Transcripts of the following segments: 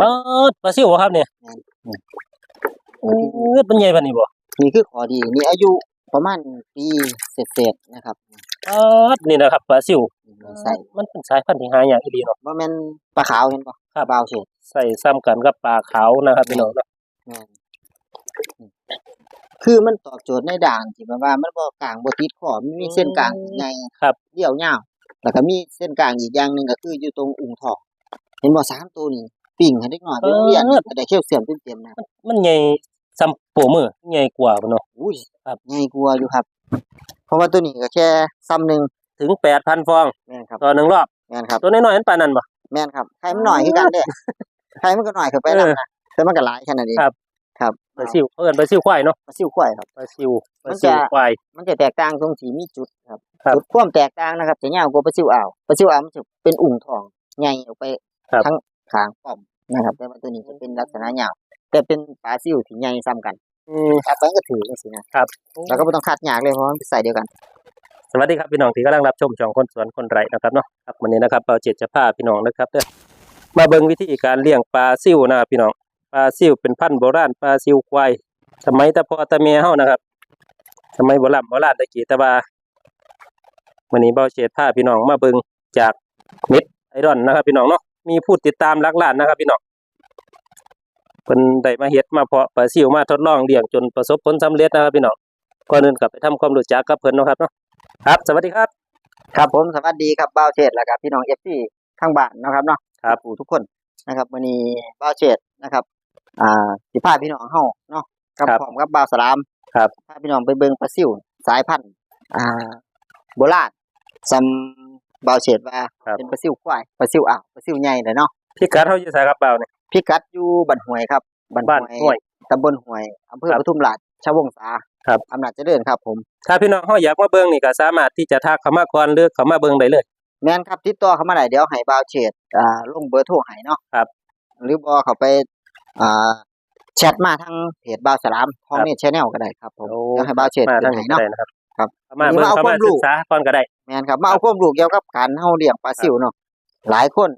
ปลาปลาซิวบ่ครับเนี่ยอืมโอ้ยมันใหญ่ปานนี้บ่นี่คือข้อดีนี่อายุประมาณปีเศษๆนะครับปลานี่นะครับปลาซิวใส่มันเป็นสายพันธุ์ที่หายากอีหลีเนาะบ่แม่นปลาขาวเห็นบ่ครับบาวเฉดใส่ซ้ำกันกับปลาขาวนะครับพี่น้องเนาะแม่นคือมันตอบโจทย์ในด่านที่แบบว่ามันบ่กลางบ่ติดขอบมันมีเส้นกลางใหญ่ครับเดี่ยวยาวแล้วก็มีเส้นกลางอีกอย่างหนึงก็คืออยู่ตรงอุ้งท้องเห็นบ่สามตัวนี้ ปิ่งให้เด็กน้อยไปโรงเรียนก็ได้แคลเซียมเต็มๆนะมันใหญ่ซ้ำโปมือใหญ่กว่าพุ่นเนาะอุ้ยครับใหญ่กว่าอยู่ครับ เพราะว่าตัวนี้ก็แค่ซ้ำหนึงถึง8,000ฟองแม่นครับต่อหนึ่งรอบแม่นครับ ตัวน้อยๆนั้นปานนั้นบ่แม่นครับไข่มันหน่อยคือกันเด้ไข่มันก็หน่อยขึ้นไปเออนำนะแต่มันก็หลายแค่นั้นเองครับ ครับปลาซิวเอิ้นปลาซิวควายเนาะปลาซิวควายครับปลาซิวปลามันซิจะวควายมันจะแตกต่างตรงสีมีจุดครับครับจุดความแตกต่างนะครับจะยาวกว่าปลาซิวอ่าวปลาซิวอ่าวมันจะเป็นอุ่งทองใหญ่ออกไปครับทั้ง ขางป้อมนะครับ แต่ว่าตัวนี้จะเป็นลักษณะยาวแต่เป็นปลาซิวที่ใหญ่ซ้ำกันอืมถ้าไปก็ถือจังซี่นะครับ แล้วก็ไม่ต้องคัดยากเลยเพราะมันใส่เดียวกัน สวัสดีครับพี่น้องที่กำลังรับชมช่องคนสวนคนไร่นะครับเนาะครับวันนี้นะครับเราเจ็ดจะพาพี่น้องนะครับเด้อมาเบิ่งวิธีการเลี้ยงปลาซิวนะครับพี่น้องปลาซิวเป็นพันธุ์โบราณปลาซิวควายสมัยตะพ่อตะเมียเฮานะครับสมัยโบราณโบราณตะกี้แตะบาวันนี้เบาเจ็ดพาพี่น้องมาเบิ่งจากเน็ตไอรอนนะครับพี่น้องเนาะ มีผู้ติดตามหลักล้านนะครับพี่น้องเพิ่นได้มาเฮ็ดมาเพาะปลาซิวมาทดลองเลี้ยงจนประสบผลสำเร็จนะครับพี่น้องก่อนอื่นกลับไปทำความรู้จักกับเพิ่นเนาะครับเนาะครับ สวัสดีครับ ครับผมสวัสดีครับบ้าวเชษแล้วครับพี่น้องเอฟซีข้างบ้านนะครับเนาะครับผู้ทุกคนนะครับวันนี้บ้าวเชษนะครับ อ่าสิพาพี่น้องเฮาเนาะกับพร้อมกับบ้าวสลามครับพาพี่น้องไปเบิ่งปลาซิวสายพันธุ์อ่าโบราณซัม บ้าวเชษว่าครับ เป็นปลาซิวควายปลาซิวอ่าวปลาซิวใหญ่เลยเนาะพี่กัดเฮาอยู่ไสครับเบาเนี่ยพิกัดอยู่บ้านห้วยครับบ้านห้วย ตำบลห้วยอำเภอครับปทุมราชชาวงศาครับ อำนาจเจริญครับ ผม ถ้าพี่น้องเฮาอยากมาเบิ่งนี่ก็สามารถที่จะทักเข้ามาก่อนหรือเข้ามาเบิ่งได้เลย แม่นครับติดต่อเข้ามาได้เดี๋ยวให้บ่าวเชษอ่าลงเบอร์โทรให้เนาะครับ หรือบ่เข้าไปอ่าแชทมาทางเพจบ่าวสลามทองครับเน็ตแชนแนลก็ได้ครับผมโอ้เดี๋ยวให้บ่าวเชษมาขึ้ทางนนี้ให้ก็เนาะ ได้นะครับ ครับเข้ามานี่เบิ่งมาเอาเข้ามาความรู้ศึกษาก่อนก็ได้แม่นครับมาเอาความรู้เกี่ยวกับการเฮาเลี้ยงปลาซิวเนาะหลายคน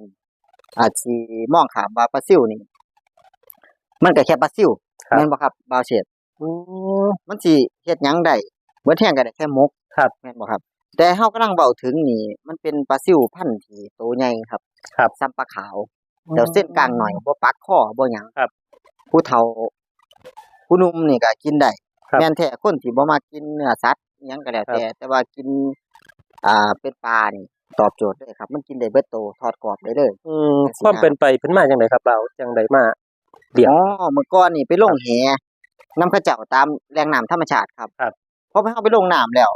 อาจสิมองข้ามว่าปลาซิวนี่มันก็แค่ปลาซิวครับแม่นบ่ครับบ่าวเชษอืมมันสิเฮ็ดหยังได้เบิดแห้งก็ได้แค่มกครับแม่นบ่ครับ แต่เฮากำลังเว้าถึงนี่ มันเป็นปลาซิวพันธุ์ที่โตใหญ่ครับ ครับซ้ำปลาขาวแต่เส้นกลางหน่อยบ่ปักคอบ่หยังครับ ผู้เฒ่าผู้หนุ่มนี่ก็กินได้ครับแม่นแท้คนที่บ่มักกินเนื้อสัตว์อิ หยังก็แล้วแต่แต่ว่ากิน อ่าเป็นปลานี่ตอบโจทย์เลยครับ มันกินได้เบิดโตทอดกรอบได้เลย อืมความเป็นไปเป็นมาจังไดครับเบาจังไดมาเลี้ยงอ๋อเมื่อก่อนนี่ไปลงแหน้ำเข้าเจ้าตามแหล่งน้ำธรรมชาติครับครับพอไปเฮาไปลงน้ำแล้ว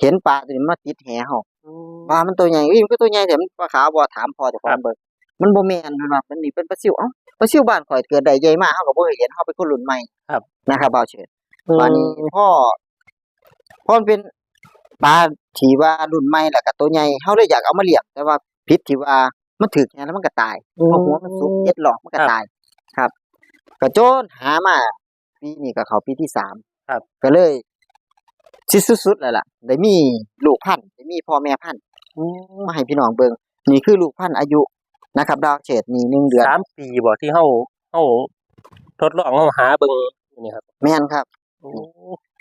เห็นปลาตัวนี้มาติดแหเฮาอืมปลามันตัวใหญ่อุ้ยมันก็ตัวใหญ่แต่มันปลาขาวบ่ถามพอแต่ควาครัมบเบิกมันบ่แม่นมันว่ามันนี่เป็นปลาซิวเอ้าปลาซิวบ้านข่อยเกิดได้ใหญ่มากเฮาก็บ่เคยเห็นเฮาเป็นคนรุ่นใหม่ครับ นะครับบ่าวเฉิดตอนนี้พ่อ พ่อมันเป็นปลาที่ว่ารุ่นใหม่แล้วก็ตัวใหญ่เฮาเลยอยากเอามาเลี้ยงแต่ว่าผิดที่ว่ามันถึกแค่แล้วมันก็ตายอืมเพราะหัวมันสุกเอ็ดหลอกมันก็ครับตาย ครับก็โจนหามาปีนี้ก็เข้าปีที่สามครับ ก็เลยสิสุดๆแล้วล่ะได้มีลูกพันธุ์ได้มีพ่อแม่พันธุ์อืมมาให้พี่น้องเบิ่งนี่คือลูกพันธุ์อายุนะครับ ดาวเฉดนี่หนึ่งเดือนสามปีบ่ที่เฮาเฮาทดลองเฮาหาเบิ่งอยู่นี่ครับ แม่นครับโอ้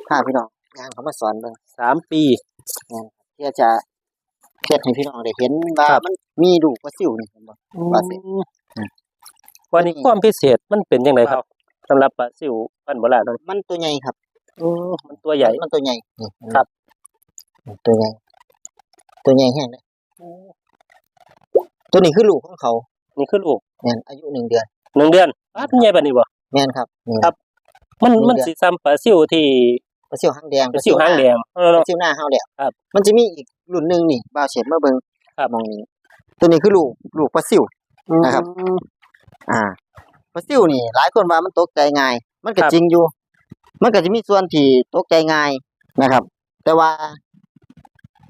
พาพี่น้อง ย่างเขามาสอนเบิ่งสามปี เพื่อจะเฮ็ดให้พี่น้องได้เห็นว่าครับ มันมีลูกปลาซิวนี่เห็นบ่ว่าสิอืมวันนี้ความพิเศษมันเป็นจังไดครับสำหรับปลาซิวพันธุ์โบราณนั่นมันตัวใหญ่ครับอืมมันตัวใหญ่ มันตัวใหญ่นี่เห็นไหมครับ ตัวใหญ่ ตัวใหญ่แห้งเลยตัวนี้คือลูกของเขานี่คือลูกแม่นอายุหนึ่งเดือนหนึ่งเดือนปลามันใหญ่ปานนี้บ่ แม่นครับนี่ ครับ มันหนึ่งมันเดือนสิซ้ำปลาซิวที่ ปลาซิวหางแดงปลาซิวหางแดงเออปเนาะลาซิวหน้าเฮาแล้วครับ มันจะมีอีกรุ่นหนึงนี่บ่าวเฉดมาเบิ่งครับมองนี้ ตัวนี้คือลูกลูกปลาซิวนะครับอืมอ่าปลาซิวนี่ หลายคนว่ามันตกใจง่าย มันก็ครับจริงอยู่ มันก็จะมีส่วนที่ตกใจง่ายนะครับ แต่ว่า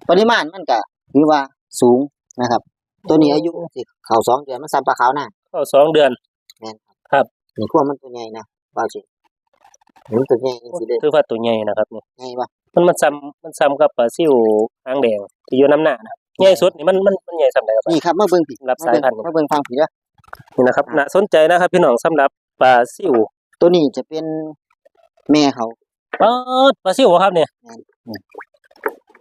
ปริมาณมันก็ถือว่าสูงนะครับ ตัวนี้อายุสิเข้าสองเดือนมันซ้ำปลาขาวหน้าก็สองเดือนนี่พวกมันตัวใหญ่นะบ่าวสิ มันตัวใหญ่สิเด้อถือว่าตัวใหญ่นะครับนี่ใหญ่บ่มันมันซ้ำมันซ้ำกับปลาซิวหางแดงที่อยู่น้ำหน้านะใหญ่สุดนี่มันมันมันใหญ่ซ้ำใดครับนี่ครับมาเบิ่งผิดรับสายพันธุ์มาเบิ่งฟังผิดเด้อนี่นะครับน่าสนใจนะครับ พี่น้องสำหรับปลาซิวตัวนี้จะเป็นแม่เขาปลาปลาซิวบ่ครับเนี่ยแม่น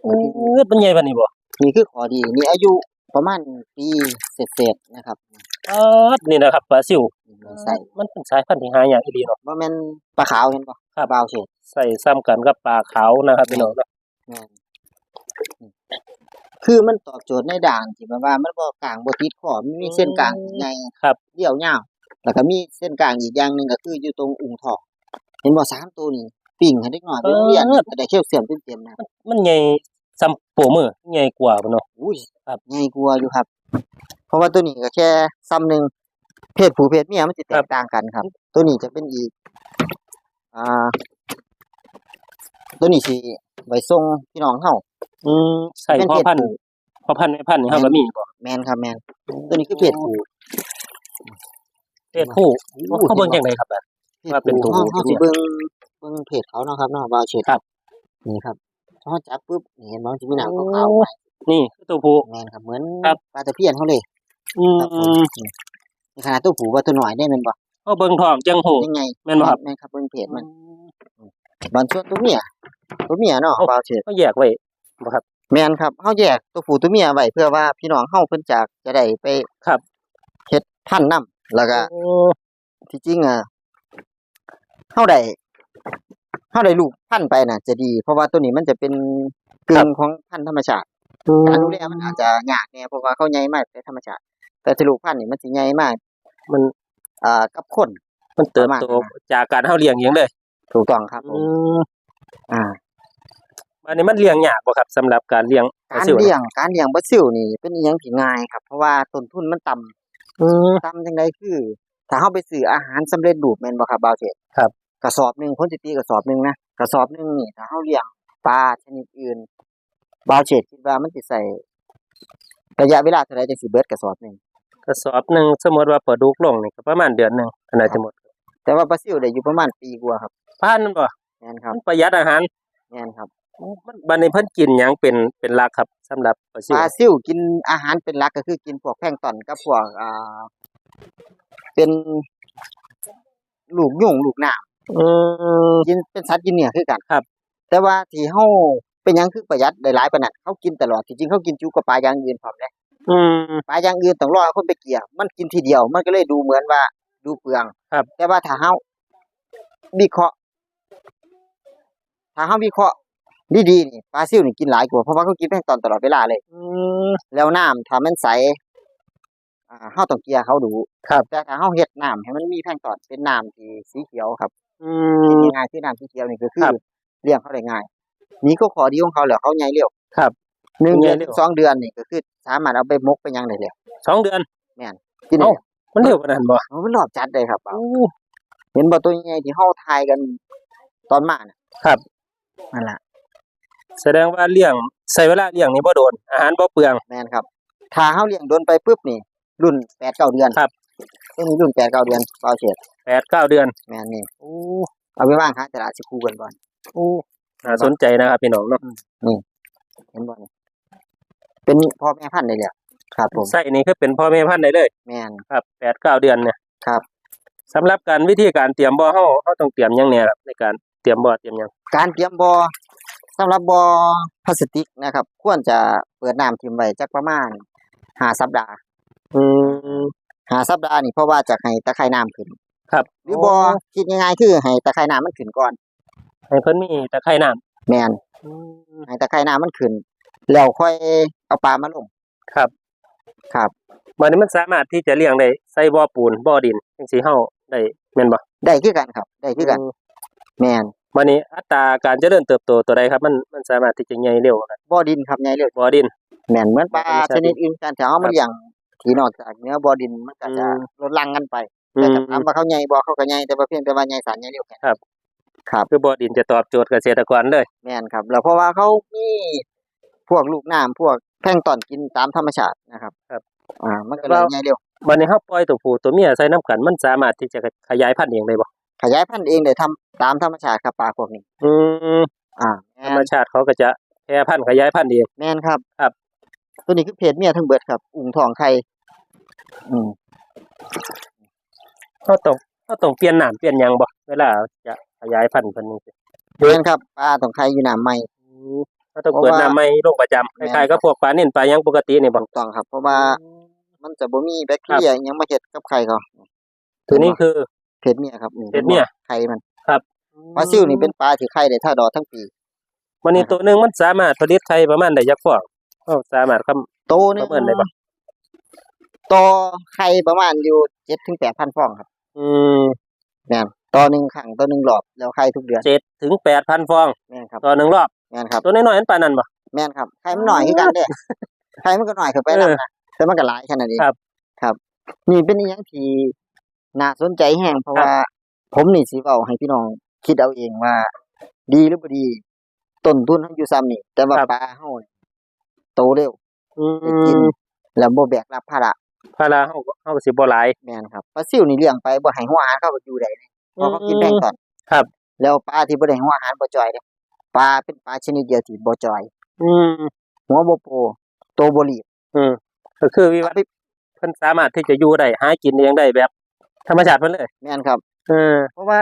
โอ้ยมันใหญ่ปานนี้บ่นี่คือข้อดีนี่อายุประมาณปีเศษๆนะครับ ปลานี่นะครับปลาซิวใส่มันเป็นสายพันธุ์ที่หายากอีหลีเนาะบ่แม่นปลาขาวเห็นบ่ครับบาวเฉดใส่ซ้ำกันกับปลาขาวนะครับพี่น้องเนาะแม่นคือมันตอบโจทย์ในด่านที่แบบว่ามันบ่กลางบ่ติดขอบมันมีเส้นกลางใหญ่ครับเดี่ยวยาวแล้วก็มีเส้นกลางอีกอย่างหนึงก็คืออยู่ตรงอุ้งท้องเห็นบ่สามตัวนี้ปิ่งให้เด็กน้อยไปโรงเรียนนี่ก็ได้แคลเซียมเต็มๆนะมันใหญ่ซ้ำโปมือใหญ่กว่าบ่เนาะอุ้ยครับใหญ่กว่าอยู่ครับเพ ราะว่าตัวนี้ก็แค่ซ้ำหนึงเพศผู้เพศเมียมันสิแตกต่างกันครับ ตัวนี้จะเป็นอีก อ่า ตัวนี้สิไว้ส่งพี่น้องเฮาอืมใส่เป็นพ่อเพศพันธุ์ผู้พ่อพันธุ์แม่พันธุ์นี่เฮาก็มีบ่แมนครับแมนตัวนี้คือเพศผู้เพศผู้โอ้เขาเบิ่งจังไดครับอะว่าเป็นตัวเฮาผู้เฮาตัวเมีสิยเบิ่งเบิ่งเพศเขาเนาะครับเนาะบาวเฉดครับนี่ครับพอจับปุ๊บนี่เห็นบ่มันสิมีหนังขาวๆไว้นี่คือตัวผู้แมนครับเหมือนครับปลาตะเพียนเขาเลย อืมครับผมนี่ในขนาดตัวผู้ว่าตัวหน่อยได้แม่นบ่เฮาเบิ่งท้องจังหูยังไงแม่นบ่ครับแม่นครับเบิ่งเพศมันบางส่วนตัวเมียตัวเมียเนาะเอ้าบาวเฉดเขาแยกไว้บ่ครับ แม่นครับเฮาแยกตัวผู้ตัวเมียไว้เพื่อว่าพี่น้องเฮาเพิ่นจากจะได้ไปครับเฮ็ดพันธุ์นํแล้วก็โอ้ที่จริงอะเฮาได้เฮาได้ลูกพันธุ์ไปน่ะ จะดี เพราะว่าตัวนี้มันจะเป็นกึ่งของพันธุ์ธรรมชาติการดูแลมันอาจจะยากแหน่เพราะว่าเขาใหญ่มากแต่ธรรมชาติ แต่ถ้าลูกพันธุ์นี่มันสิใหญ่มาก มันอ่ากับคน มันเติบประมาณโตนั้นนะจากการเฮาเลี้ยงเองเลย ถูกต้องครับผอืมมอ่าอันนี้มันเลี้ยงยากบ่ครับสำหรับการเลี้ยงปลการซิวเลี้ยงการเลี้ยงปลาซิวนี่เป็นอีหยังที่ง่ายครับ เพราะว่าต้นทุนมันต่ำอืมต่ำจังไดคือ ถ้าเฮาไปซื้ออาหารสำเร็จรูปแม่นบ่ครับบ่าวเทศครับกระสอบหนึงคนสิตีกระสอบหนึงนะกระสอบหนึงนี่ถ้าเฮาเลี้ยงปลาชนิดอื่นบ่าวเทศคิดว่ามันสิใส่ระยะเวลาเท่าใดจังสิเบิดกระสอบหนึง กระสอบหนึงสมมุติว่าปลาดุกลงนี่ก็ประมาณเดือนหนึงก็น่าจะหมด แต่ว่าปลาซิวได้อยู่ประมาณปีกว่าครับพันบ่แม่นครับมันประหยัดอาหารแม่นครับมันบัดนี้เพิ่นกินหยังเป็นเป็นหลักครับสำหรับปลาซิปวลาซิวกินอาหารเป็นหลักก็คือกินพวกแพลงก์ตอนกับพวกอ่าเป็นลูกยุงลูกน้ำอืม กินเป็นสัตว์กินเนื้อคือกันครับ แต่ว่าที่เฮาเป็นหยังคือประหยัดได้หลายปานนั้นเขากินตลอดที่จริงเขากินจุกับปลาอย่างอื่นพร้อมเด้ อืม ปลาอย่างอื่นต้องรอคนไปเกลี่ยมันกินทีเดียว มันก็เลยดูเหมือนว่า ดูเปลืองครับ แต่ว่าถ้าเฮาวิเคราะห์ถ้าเฮาวิเคราะห์ดีๆนี่ปลาซิวนี่กินหลายกว่าเพราะว่าเขากินแพลงก์ตอนตลอดเวลาเลย อืม แล้วน้ำถ้ามันใสอ่าเฮาต้องเกลี่ยเขาดูครับ แต่ถ้าเฮาเฮ็ดน้ำให้มันมีแพลงก์ตอนเป็นน้ำที่สีเขียวครับอืคิดมง่ายๆคือน้ำสีเขียวนี่ก็คืครัอบ เลี้ยงเขาได้ง่าย นี่ก็ขอดีของเขาแหล้วเขาใหญ่เร็วครับ หนึ่งใหญ่เดือนเร็วสองเดือนนี่ก็คือสามารถเอาไปมกไปหยังได้เลยสองเดือนกินได้เอ้ามันเร็วกว่านั้นบ่โอ้มันรอบจัดเลยครับโอ้เห็นบ่ตัวใหญ่ที่เฮาทายกันตอนมาน่ะครับนั่นล่ะแสดงว่าเลี้ยงใช้เวลาเลี้ยงนี่บ่โดน อาหารบ่เปลืองแม่นครับถ้าเฮาเลี้ยงโดนไปปุ๊บนี่ รุ่น8 9เดือนครับตัวนี้รุ่น8 9เดือนเบาเฉดแปดเก้าเดือนแม่นนี่โอ้เอาไปวางหาตลาดสิคู่กันก่อนโอ้น่าสนใจนะครับพี่น้องเนาะเห็นบ่นี่ เป็นพ่อแม่พันธุ์ได้แล้วครับผมไส้นี่คือเป็นพ่อแม่พันธุ์ได้เลย แม่นครับแปดเก้าเดือนเนี่ยครับสำหรับการวิธีการเตรียมบ่อเฮาเฮาต้องเตรียมหยังแหน่ครับในการเตรียมบ่อเตรียมหยังการเตรียมบ่อสำหรับบ่อพลาสติกนะครับ ควรจะเปิดน้ำทิ้งไว้จักประมาณ5สัปดาห์อืม5สัปดาห์นี่เพราะว่าจะให้ตะไคร่น้ำขึ้น ครับหรือบ่คิดง่ายๆคือให้ตะไคร่น้ำมันขึ้นก่อน ให้เพิ่นมีตะไคร่น้ำแม่นอืมให้ตะไคร่น้ำมันขึ้น แล้วค่อย เอาปลามาลงครับครับบัดนี้มันสามารถที่จะเลี้ยงได้ใส่บ่อปูนบ่อดินจังซี่เฮาได้แม่นบ่ได้คือกันครับ ได้คือกันมแม่นบัดนี้อัตราการเจริญเติบโตตัวใดครับ มันมันสามารถที่จะใหญ่เร็วกว่ากันบ่อดินครับใหญ่เลยบ่อดินแม่นเหมือนปลาธรรมชาติชนิดอื่นกันแต่เอามาเลี้ยงที่นอกจากเนื้อบ่อดินมันก็จะอืมลดลังกันไปอืแต่มถ้าถามว่าเขาใหญ่บ่เขาก็ใหญ่แต่ว่าเพียงแต่ว่าใหญ่สารใหญ่เร็วแค่นั้นครับ ครับ คือบ่อดินจะตอบโจทย์เกษตรกรเลยแม่นครับ แล้วเพราะว่าเขามี พวกลูกน้ำพวกแพลงก์ตอนกินตามธรรมชาตินะครับครับอ่ามันก็เลยใหญ่เร็วบัดนี้เฮาปล่อยตัวผู้ตัวเมียใส่น้ำกันมันสามารถที่จะขยายพันธุ์เองได้บ่ขยายพันธุ์เองได้ทำตามธรรมชาติครับปลาพวกนี้ อืมอ่าธรรมชาติเขาก็จะแพร่พันธุ์ขยายพันธุ์เอง แม่นครับครับ ตัวนี้คือเพศเมียทั้งเบิดครับ อุ่งทองไข่อืมเขาต้องเขาต้องเปลี่ยนน้ำเปลี่ยนหยังบ่เวลาจะขยายพันธุ์เพิ่นนี่สิเพื่อนครับปลาต้องใครอยู่น้ำใหม่เขาต้องเปิดน้ำใหม่ลงประจำคล้ายๆกับพวกปลานิ่นปลาหยังปกตินี่บ่ถูกต้องครับ เพราะว่ามันจะบ่มีแบคทีเรียอิหยังมาเฮ็ดกับไข่เขาตัวนี้คือเพศเมียครับนี่เพศเมียไข่มันครับปลาซิวนี่เป็นปลาที่ไข่ได้ท่าดอกทั้งปีวันนี้ตัวหนึงมันสามารถผลิตไข่ประมาณได้จักฟองเขาสามารถคำโตหนึงประเมินได้ปะโตไข่ประมาณอยู่7ถึง8,000ฟองครับ อืมแม่นต่อหนึ่งครั้งต่อหนึ่งรอบแล้วไข่ทุกเดือนเจ็ดถึงแปดพันฟองแม่นครับต่อหนึ่งรอบ แม่นครับตัวน้อยๆนั้นปานนั้นบ่แม่นครับไข่มันหน่อยคือกันเด้ไข่มันก็หน่อยขึ้นไปแล้วนะแต่มันก็หลายขนาดนี้ครับครับ นี่เป็นอหยังที่น่าสนใจแฮงเพราะครับว่า ผมนี่สิเว้าให้พี่น้องคิดเอาเองว่า ดีหรือบ่ดีต้นทุนเฮาอยู่ซ้ำนี่ แต่ว่าปลาเฮานี่โตเร็วอืได้กิน มแล้วบ่แบกรับภาระภาระเฮาก็เฮาก็สิบ่หลาย แม่นครับปลาซิวนี่เลี้ยงไปบ่ให้หัวอาหารเขาก็อยู่ได้เลยเพราะเขากินแพลงก์ตอนครับ แล้วปลาที่บ่ได้หัวอาหารบ่จ่อยเด้ ปลาเป็นปลาชนิดเดียวที่บ่จ่อย อืมหัวบ่โปโตวบ่รีบอืมก็คือวิวัฒน์เพิ่นสามารถที่จะอยู่ได้หากินเองได้แบบ ธรรมชาติเพิ่นเลย แม่นครับ เออเพราะว่า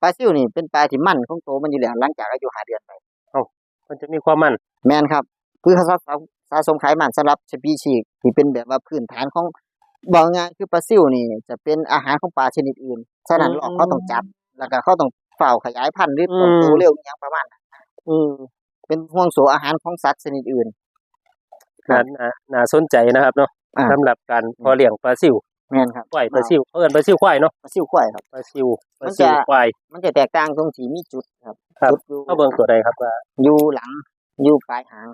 ปลาซิวนี่เป็นปลาที่มันของโตวมันอยู่แล้วหลังจากอายุ5เดือนไปมันจะมีความมันแม่นครับคือเขาสะสมสะสมไขมันสำหรับสปีชีส์ที่เป็นแบบว่าพื้นฐานของบอกง่ายคือปลาซิวนี่ จะเป็นอาหารของปลาชนิดอื่นฉะนั้นหลอกเขาต้องจับ แล้วก็เขาต้อง เฝ้าขยายพันธุ์หรือต้องโตเร็วอหย่างประมาณนั้นอืมเป็นห่วงโสอาหารของสัตว์ชนิดอื่นครัน่าบน่าน่าสนใจนะครับเนาะอ่าสำหรับการเพอเลี้ยงปลาซิวแม่นครับควายปลาซิวเอิ้นปลาซิวควายเนาะปลาซิวควายครับปลาซิวปลามันซิวจะควายมันจะแตกต่างตรงที่มีจุดครับครับจุดอยู่เฮาเบิ่งตัวใดครับว่าอยู่หลังอยู่ปลายหาง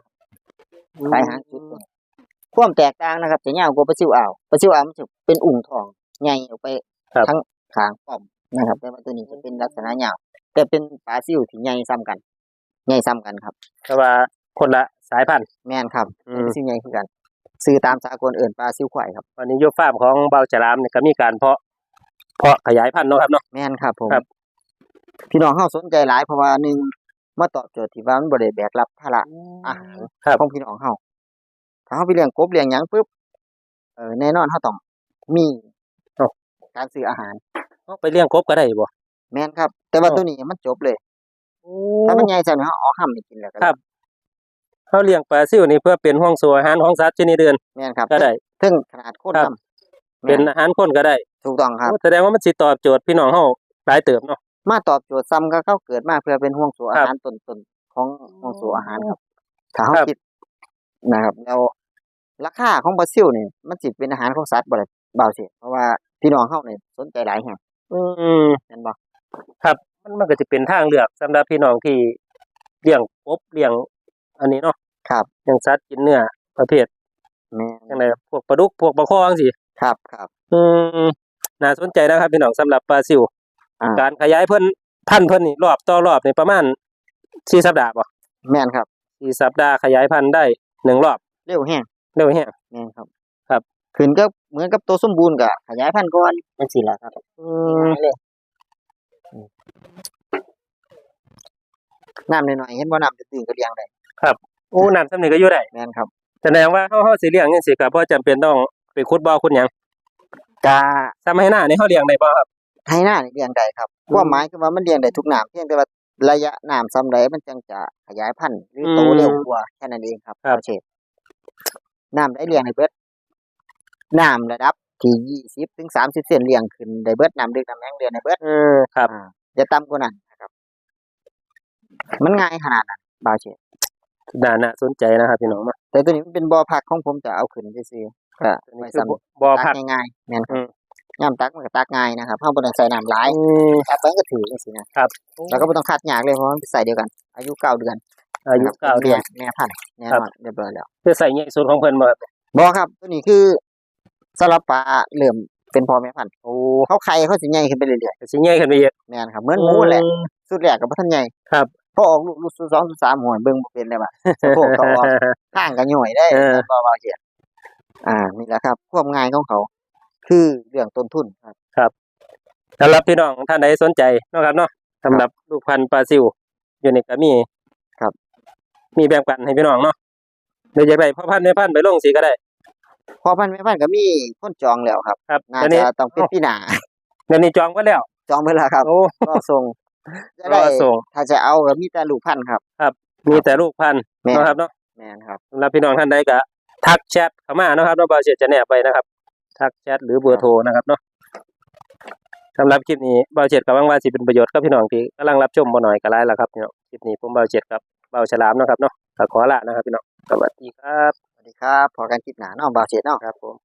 ปลายหางจุดตรงนี้ความแตกต่างนะครับจะยาวกว่าปลาซิวอ่าวปลาซิวอ่าวมันจะเป็นอุ่งทองใหญ่ออกไปครับทั้งขางป้อม นะครับ แต่ว่าตัวนี้จะเป็นลักษณะยาวแต่เป็นปลาซิวที่ใหญ่ซ้ำกันใหญ่ซ้ำกันครับแต่ว่าคนละสายพันธุ์ แม่นครับอืเป็นมซิวใหญ่คือกัน ซื้อตามสากลเอิ่นปลาซิวควายครับ วันนี้อยู่ฟาร์มของเบาฉลามเนี่ยก็มีการเพาะ เพาะขยายพันธุ์เนาะครับเนาะ แม่นครับผมครับ พี่น้องเฮาสนใจหลายเพราะว่าหนึ่งมาตอบโจทย์ที่ว่ามันบ่ได้แบกรับภาระอาหารครับของพี่น้องเฮาถ้าเฮาไปเลี้ยงกบเลี้ยงหยังปุ๊บเออแน่นอนเฮาต้องมีเอ้าการซื้ออาหาร เอาไปเลี้ยงกบก็ได้บ่แม่นครับ แต่ว่าเอ้าตัวนี้มันจบเลยถ้ามันใหญ่ซั่นเฮาเอาห้ํให้กินแล้วก็ครับ เขาเลี้ยงปลาซิวนี่เพื่อเป็นห่วงโซ่อาหารของสัตว์ชนิดอื่นแม่นครับก็ได้ถึงขนาดโคตรครับนำเป็นอาหารคนก็ได้ถูกต้องครับแสดงว่ามันสิตอบโจทย์พี่น้องเฮาหลายเติบเนาะ มาตอบโจทย์ซ้ำก็เขาเกิดมาเพื่อเป็นห่วงโซ่อาครับหารต้นๆของห่วงโซ่อาหารครับถ้าเฮาครับ คิดนะครับแล้วราคาของปลาซิวนี่มันสิเป็นอาหารของสัตว์บ่ได้เบาสิเพราะว่าพี่น้องเฮานี่สนใจหลายแฮง อืมแม่นบ่ครับมันมันก็จะเป็นทางเลือกสำหรับพี่น้องที่เลี้ยงกบเลี้ยง อันนี้เนาะครับเลี้ยงสัตว์กินเนื้อประเภทแม่จังนไดพวกปลาดุกพวกปลาคอจังซี่ครับครับ อืมน่าสนใจนะครับพี่น้องสำหรับปลาซิว อ่า การขยายเพิ่นพันธุ์เพิ่นนี่รอบต่อรอบนี่ประมาณ4สัปดาห์บ่แม่นครับ4สัปดาห์ขยายพันธุ์ได้หนึ่งรอบเร็วแฮงเร็วแฮง แม่นครับ ครับ ขึ้นก็ เหมือนกับตัวสมบูรณ์ก็ขยายพันธุ์ก่อนจังซี่แหละครับอืมง่ายเลยน้ำน้อยๆเห็นบ่น้ำตื้นๆก็เลี้ยงได้โอ้น้ำซำนี้ก็อยู่ได้แม่นครับแสดงว่าเฮาเฮาสิเลี้ยงจังซี่ก็บ่จำเป็นต้องไปขุดบ่อขุดหยังกาซ้ำให้หน้านี่เฮาเลี้ยงได้บ่ครับให้หน้านี่เลี้ยงได้ครับอืมความหมายคือว่ามันเลี้ยงได้ทุกน้ำเพียงแต่ว่าระยะน้ำซำใดมันจังจะขยายพันธุ์หรือโตอืมเร็วกว่าแค่นั้นเองครับครับโอเคน้ำได้เลี้ยงได้เบิด น้ำระดับที่20ถึง30เซนเลี้ยงขึ้นได้เบิดน้ำลึกน้ำแห้งเลี้ยงได้เบิดเออครับอ่าอย่าต่ำกว่านั้นนะครับ มันง่ายขนาดนั้นบาวเชษน่าน่าสนใจนะครับพี่น้องเนาะแต่ตัวนี้มันเป็นบ่อพักของผมจะเอาขึ้นซื่อๆก็อันนี้ไว้คือซ้ำบ่บ่อตัพักกง่ายๆแม่นคอืรับมย่ำตักมันก็ตักง่ายนะครับเฮาบ่ต้องใส่น้ำหลายอืมตักไปมันก็ถือจังซี่นะครับแล้วก็บ่ต้องคัดยากเลยเพราะมันใส่เดียวกัน อายุเก้าเดือน อายุนะครับเก้าเดือนแม่แม่พันธุ์แน่ครันบอนเรียบร้อยแล้วคือใส่ใหญ่สุดของเพิ่นบ่ครับบ่ครับ ตัวนี้คือ สำหรับปลาเริ่มเป็นพ่อแม่พันธุ์โอ้เขาไข่เขาสิใหญ่ขึ้นไปเรื่อยสิใหญ่ขึ้นไปอีกๆแม่นครับเหมือนหมูแหละสุดแรกก็บ่ทันใหญ่ครับพอออกลูกลูกสุดสองสุดสามหัวเบิ่งบ่เป็นเลยว่ะสะโพกก็ออกข้างกันย่อยได้เออบ่บ่เหียอ่านี่แหละครับความง่ายของเขา คือเรื่องต้นทุนครับสำหรับพี่น้องท่านใดสนใจเนาะครับเนาะสำหรับลูกพันธุ์ปลาซิวอยู่นี่ก็มีครับ มีแบ่งปันให้พี่น้องเนาะหรืออยากได้พ่อพันธุ์แม่พันธุ์ไปลงสิก็ได้ พอพันธุ์แม่พันธุ์ก็มีคนจองแล้วครับครับน่าตอนนี้จะต้องเป็นปีหน้าเดี๋ยวนี้จองไว้แล้ว จองไปแล้วครับโอ้รอส่งจะรได้อส่งถ้าจะเอาก็มีแต่ลูกพันธุ์ครับ มีแต่ลูกพันธุ์แม่นนะครับเนาะแม่นครับ สำหรับพี่น้องท่านใดก็ทักแชทเข้ามานะครับเนาะบ่าวเสียจะแนบไปนะครับ ทักแชทหรือเบอร์โทรนะครับเนาะสำหรับคลิปนี้บ่าวเจ็ดกับว่างว่าสิเป็นประโยชน์กับพี่น้องที่กำลังรับชมบ่หน่อยก็หลายแล้วครับพี่น้องคลิปนี้ผมบ่าวเจ็ดกับบ่าวฉลามนะครับเนาะก็ขอละนะครับพี่น้องสวัสดีครับ สดีครับพอกันคลิปหน้าเนาะบ่าวเสียเนาะครับผม